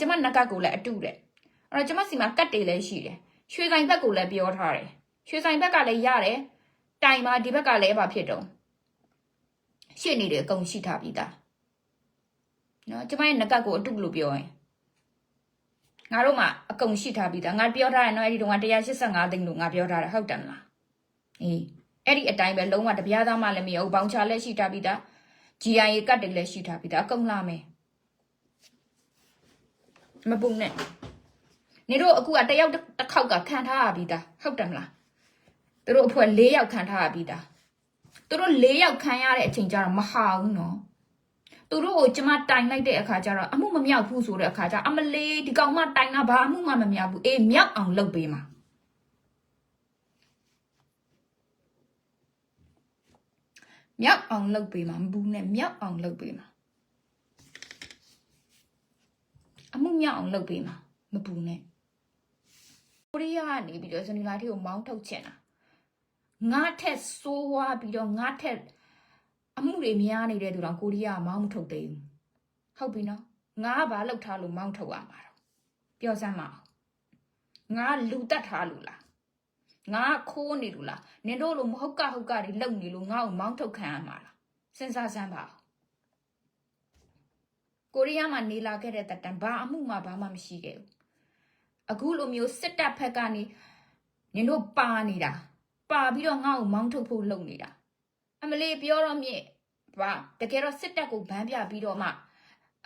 ကျမနက်ကကိုလည်းအတူတဲ့အဲ့တော့ကျမစီမှာကတ်တွေလည်းရှိတယ်ရွှေဆိုင်ဘက်ကိုလည်းပြောထားတယ်ရွှေဆိုင်ဘက်ကလည်းရတယ်တိုင်မှာဒီဘက်ကလည်းဘာဖြစ်တော့ရှေ့နေတယ်အကုန်ရှိထားပြီးသားနော်ကျမရဲ့နက်ကကိုအတူလို့ပြောရင်ငါတို့မှအကုန်ရှိထားပြီးသားငါပြောထားတယ်နော်အဲ့ဒီတုန်းက185သိန်းလို့ငါပြောထားတယ်ဟုတ်တယ်မလားအေးအဲ့ဒီအတိုင်းပဲလုံးဝတပြားသားမှလည်းမရဘူးဘောင်ချလည်းရှိထားပြီးသား GIA ကတ်တွေလည်းရှိထားပြီးသားအကုန်လာမယ် မပုံနဲ့နေတို့အခုကတယောက်တစ်ခေါက်ကခံထားရပြီးသားဟုတ်တယ်မလားသူတို့အဖွဲ့၄ယောက်ခံထားရပြီးသားသူတို့၄ယောက်ခံရတဲ့အချိန်ကျတော့မဟာဘူးနော်သူတို့ကိုကျမတိုင်လိုက်တဲ့အခါကျတော့အမှုမမြောက်ဘူးဆိုတဲ့အခါကျအမလေးဒီကောင်မတိုင်တာဘာအမှုမှမမြောက်ဘူးအေးမြောက်အောင်လုပ်ပေးမှာမြောက်အောင်လုပ်ပေးမှာမဘူးနဲ့မြောက်အောင်လုပ်ပေးမှာ အမှုမြောက်အောင်လုပ်ပေးမှာမဘူးနဲ့ကိုရီးယားကနေပြီးတော့ဇနီလာတီကိုမောင်းထုတ်ချင်တာငါထက်ဆိုးဝါးပြီးတော့ငါထက်အမှုတွေများနေတဲ့သူတော်ကိုရီးယားကမောင်းမထုတ်သေးဘူးဟုတ်ပြီနော်ငါကဘာလောက်ထားလို့မောင်းထုတ်ရမှာတော့ပြောစမ်းမအောင်ငါလူတက်ထားလို့လားငါခိုးနေလို့လားနင်တို့လိုမဟုတ်ကဟုတ်ကတွေလုံနေလို့ငါ့ကိုမောင်းထုတ်ခံရမှာလားစဉ်းစားစမ်းပါအောင် ကိုရီးယားမှာနေလာခဲ့တဲ့တက်တန်ဘာအမှုမှဘာမှမရှိခဲ့ဘူးအခုလိုမျိုးစစ်တပ်ဖက်ကနေနင်တို့ပါနေတာပါပြီးတော့ငါ့ကိုမောင်းထုတ်ဖို့လုပ်နေတာအမလေးပြောတော့မြင့်ဘာတကယ်တော့စစ်တပ်ကိုဗန်းပြပြီးတော့မှ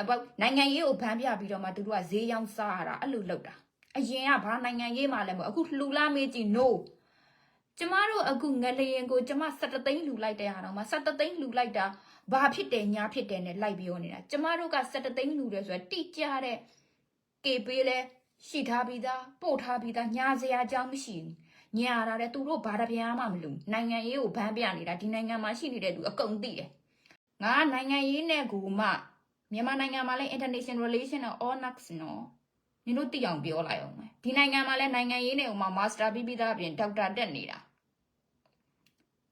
အပေါနိုင်ငံရေးကိုဗန်းပြပြီးတော့မှသူတို့ကဈေးရောင်းစားရတာအဲ့လိုလုပ်တာအရင်ကဘာနိုင်ငံရေးမှလည်းမဟုတ်အခုလှူလာမေးကြည့် no ကျမတို့အခုငလျင်ကိုကျမ17သိန်းလှူလိုက်တဲ့ဟာတော့မှ17သိန်းလှူလိုက်တာဘာဖြစ်တယ်ညာဖြစ်တယ်နဲ့လိုက်ပြောနေတာကျမတို့က17သိန်းလှူတယ်ဆိုတာတိကျတဲ့ကေပေးလဲရှိထားပြီးသားပို့ထားပြီးသားညာစရာအကြောင်းမရှိဘူးညာတာတဲ့သူတို့ဘာတပြားမှမလူနိုင်ငံရေးကိုဗန်းပြနေတာဒီနိုင်ငံမှာရှိနေတဲ့သူအကုန်သိတယ်ငါနိုင်ငံရေးနဲ့ကိုမှမြန်မာနိုင်ငံမှာလည်း international relation နဲ့ onax နော်နင်တို့သိအောင်ပြောလိုက်အောင်မယ်ဒီနိုင်ငံမှာလည်းနိုင်ငံရေးနဲ့ဟိုမှာ master ပြီးပြီးသားအပြင်ဒေါက်တာတက်နေတာ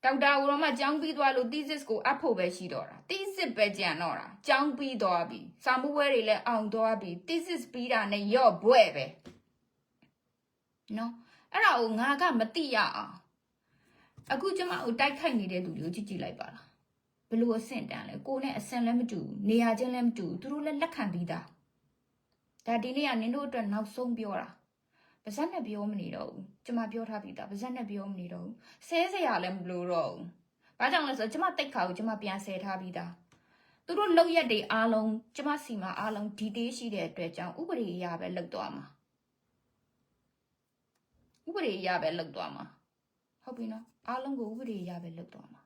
ဒေါက်တာဟိုတော့မှကျောင်းပြီးသွားလို့ thesis ကိုအပ်ဖို့ပဲရှိတော့တာ thesis ပဲကြံတော့တာကျောင်းပြီးသွားပြီစာမှုပွဲတွေလည်းအောင်သွားပြီ thesis ပြီးတာနဲ့ရော့ဘွဲ့ပဲနော်အဲ့ဒါကိုငါကမသိရအောင်အခုကျမကိုတိုက်ခိုက်နေတဲ့သူတွေကိုကြည့်ကြည့်လိုက်ပါလားဘလို့အဆင့်တန်းလဲကိုနဲ့အဆင့်လည်းမတူဘူးနေရာချင်းလည်းမတူဘူးသူတို့လည်းလက်ခံပြီးသားဒါဒီနေ့ကနင်တို့အတွက်နောက်ဆုံးပြောတာ ပါဇက်နဲ့ပြောမနေတော့ဘူးကျမပြောထားပြီးသားပါဇက်နဲ့ပြောမနေတော့ဘူးဆဲစရာလည်းမလိုတော့ဘူးဘာကြောင့်လဲဆိုတော့ကျမတိတ်ခါကိုကျမပြန်ဆဲထားပြီးသားသူတို့လောက်ရက်တွေအားလုံးကျမစီမှာအားလုံးဒီတေးရှိတဲ့အတွက်ကြောင့်ဥပဒေအရပဲလောက်သွားမှာဥပဒေအရပဲလောက်သွားမှာဟုတ်ပြီနော်အားလုံးကိုဥပဒေအရပဲလောက်သွားမှာ